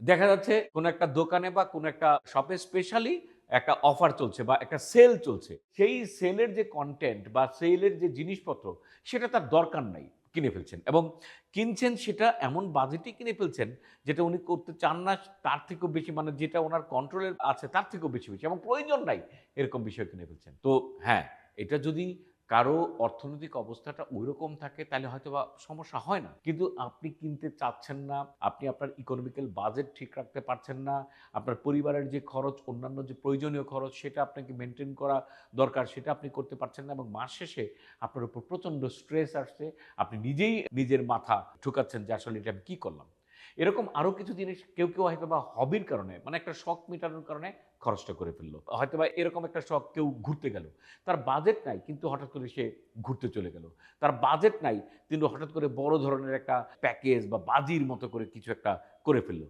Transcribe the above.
দেখা যাচ্ছে কোনো একটা দোকানে বা কোনো একটা শপে স্পেশালি একটা অফার চলছে বা একটা সেল চলছে। সেই সেলের যে কন্টেন্ট বা সেলের যে জিনিসপত্র, সেটা তার দরকার নাই, কিনে ফেলছেন। এবং কিনছেন সেটা এমন বাজেটই কিনে ফেলছেন যেটা উনি করতে চান না, তার থেকেও বেশি মানে যেটা ওনার কন্ট্রোলের আছে, তার থেকেও বেশি বেশি এবং প্রয়োজন নাই, এরকম বিষয় কিনে ফেলছেন। তো হ্যাঁ এটা যদি কারও অর্থনৈতিক অবস্থাটা ওইরকম থাকে, তাহলে হয়তো বা সমস্যা হয় না। কিন্তু আপনি কিনতে চাচ্ছেন না, আপনি আপনার ইকোনমিক্যাল বাজেট ঠিক রাখতে পারছেন না, আপনার পরিবারের যে খরচ, অন্যান্য যে প্রয়োজনীয় খরচ, সেটা আপনাকে মেনটেন করা দরকার, সেটা আপনি করতে পারছেন না এবং মাস শেষে আপনার উপর প্রচণ্ড স্ট্রেস আসছে, আপনি নিজেই নিজের মাথা ঠুকাচ্ছেন যে আসলে এটা আমি কী করলাম। এরকম আরও কিছু জিনিস কেউ কেউ হয়তো বা হবির কারণে মানে একটা শখ মেটানোর কারণে খরচটা করে ফেলল। হয়তো বা এরকম একটা শখ কেউ ঘুরতে গেল, তার বাজেট নাই, কিন্তু হঠাৎ করে সে ঘুরতে চলে গেল। তার বাজেট নাই, কিন্তু হঠাৎ করে বড় ধরনের একটা প্যাকেজ বা বাজির মতো করে কিছু একটা করে ফেলল।